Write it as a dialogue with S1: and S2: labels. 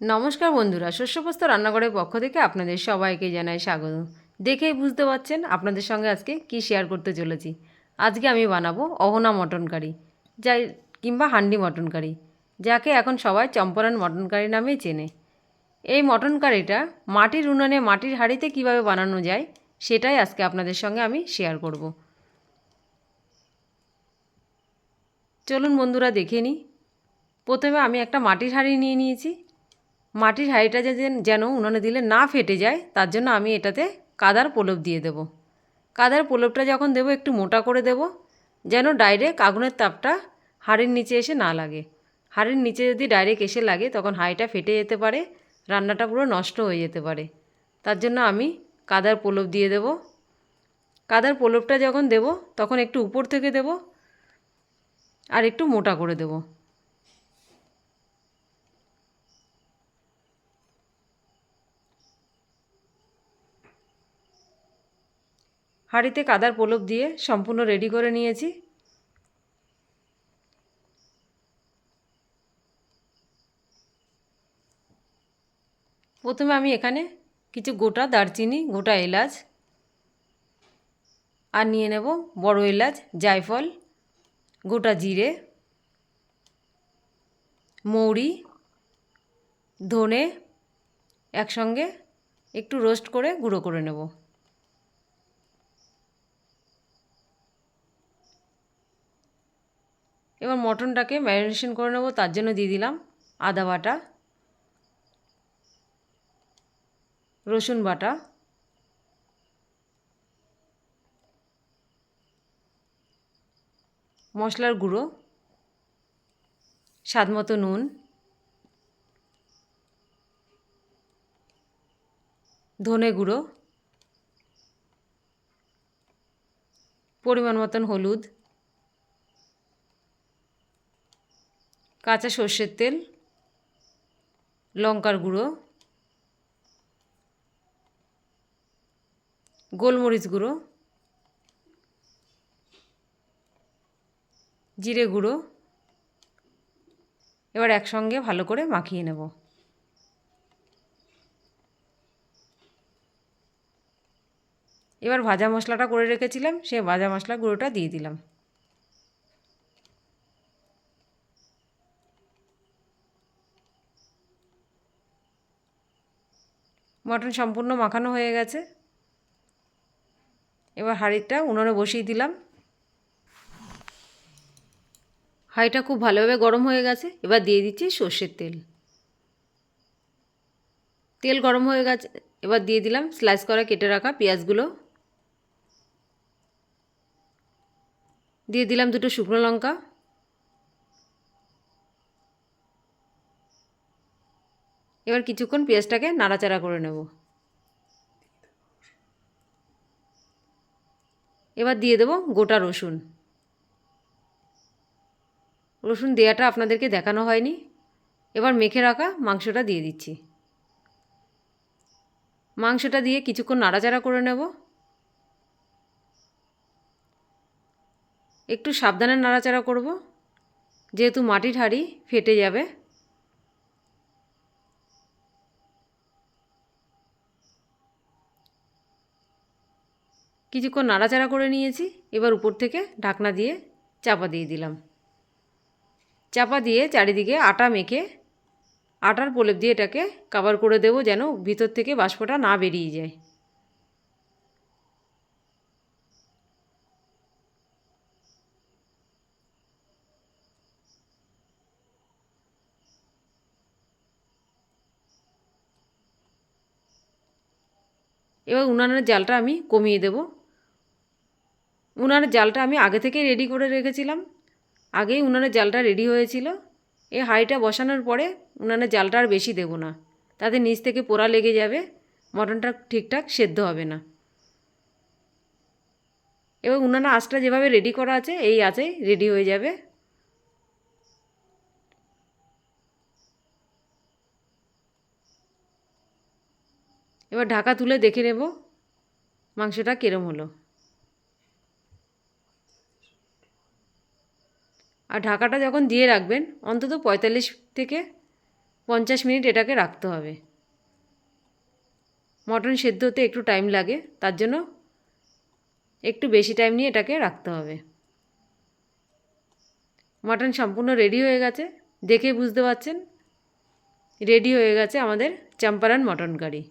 S1: নমস্কার বন্ধুরা, শস্যপস্ত রান্নাঘরের পক্ষ থেকে আপনাদের সবাইকে জানাই স্বাগত। দেখেই বুঝতে পারছেন আপনাদের সঙ্গে আজকে কি শেয়ার করতে চলেছি। আজকে আমি বানাবো অহনা মটন কারি, যাই কিংবা হান্ডি মটন কারি, যাকে এখন সবাই চম্পরান মটন কারি নামেই চেনে। এই মটন কারিটা মাটির উনুনে মাটির হাঁড়িতে কীভাবে বানানো যায়, সেটাই আজকে আপনাদের সঙ্গে আমি শেয়ার করব। চলুন বন্ধুরা, দেখে নিই। প্রথমে আমি একটা মাটির হাঁড়ি নিয়ে নিয়েছি। মাটির হাঁড়িটা যেন উনুনে দিলে না ফেটে যায়, তার জন্য আমি এটাতে কাদার প্রলেপ দিয়ে দেব। কাদার প্রলেপটা যখন দেবো, একটু মোটা করে দেব, যেন ডাইরেক্ট আগুনের তাপটা হাঁড়ির নিচে এসে না লাগে। হাঁড়ির নিচে যদি ডাইরেক্ট এসে লাগে, তখন হাঁড়িটা ফেটে যেতে পারে, রান্নাটা পুরো নষ্ট হয়ে যেতে পারে। তার জন্য আমি কাদার প্রলেপ দিয়ে দেব। কাদার প্রলেপটা যখন দেব, তখন একটু উপর থেকে দেব আর একটু মোটা করে দেবো। হাঁড়িতে কাদার প্রলোপ দিয়ে সম্পূর্ণ রেডি করে নিয়েছি। প্রথমে আমি এখানে কিছু গোটা দারচিনি, গোটা এলাচ, আর নিয়ে নেব বড় এলাচ, জায়ফল, গোটা জিরে, মৌরি, ধনে, একসঙ্গে একটু রোস্ট করে গুঁড়ো করে নেব। এবার মটনটাকে ম্যারিনেশন করে নেব, তার জন্য দিয়ে দিলাম আদা বাটা, রসুন বাটা, মশলার গুঁড়ো, স্বাদ মতো নুন, ধনে গুঁড়ো, পরিমাণ মতন হলুদ কাঁচা সর্ষের তেল, লঙ্কার গুঁড়ো, গোলমরিচ গুঁড়ো, জিরে গুঁড়ো, এবার একসঙ্গে ভালো করে মাখিয়ে নেব। এবার ভাজা মশলাটা করে রেখেছিলাম, সে ভাজা মশলা গুঁড়োটা দিয়ে দিলাম। মটন সম্পূর্ণ মাখানো হয়ে গেছে। এবার হাঁড়িটা উনুনে বসিয়ে দিলাম। হাঁড়িটা খুব ভালোভাবে গরম হয়ে গেছে। এবার দিয়ে দিচ্ছি সর্ষের তেল। তেল গরম হয়ে গেছে। এবার দিয়ে দিলাম স্লাইস করা কেটে রাখা পেঁয়াজগুলো। দিয়ে দিলাম দুটো শুকনো লঙ্কা। এবার কিছুক্ষণ পেঁয়াজটাকে নাড়াচাড়া করে নেব। এবার দিয়ে দেব গোটা রসুন। রসুন দেওয়াটা আপনাদেরকে দেখানো হয়নি। এবার মেখে রাখা মাংসটা দিয়ে দিচ্ছি। মাংসটা দিয়ে কিছুক্ষণ নাড়াচাড়া করে নেব। একটু সাবধানে নাড়াচাড়া করব। যেহেতু মাটির হাঁড়ি ফেটে যাবে। কিছুক্ষণ নাড়াচাড়া করে নিয়েছি, এবার উপর থেকে ঢাকনা দিয়ে চাপা দিয়ে দিলাম। চাপা দিয়ে চারিদিকে আটা মেখে, আটার প্রলেপ দিয়ে এটাকে কাভার করে দেবো যেন ভিতর থেকে বাষ্পটা না বেরিয়ে যায়। এবার উনানের জালটা আমি কমিয়ে দেব। উনানের জালটা আমি আগে থেকেই রেডি করে রেখেছিলাম। আগেই উনানের জালটা রেডি হয়েছিল। এই হাঁড়িটা বসানোর পরে উনানের জালটা আর বেশি দেবো না। তাতে নিচ থেকে পোড়া লেগে যাবে, মটনটা ঠিকঠাক সেদ্ধ হবে না। এবার উনানের আঁচটা যেভাবে রেডি করা আছে, এই আঁচেই রেডি হয়ে যাবে। এবার ঢাকা তুলে দেখে নেব মাংসটা কীরম হলো। আর ঢাকাটা যখন দিয়ে রাখবেন, অন্তত পঁয়তাল্লিশ থেকে পঞ্চাশ মিনিট এটাকে রাখতে হবে। মটন সেদ্ধ হতে একটু টাইম লাগে, তার জন্য একটু বেশি টাইম নিয়ে এটাকে রাখতে হবে। মাটন সম্পূর্ণ রেডি হয়ে গেছে, দেখে বুঝতে পারছেন? রেডি হয়ে গেছে আমাদের চাম্পারান মটন কারি।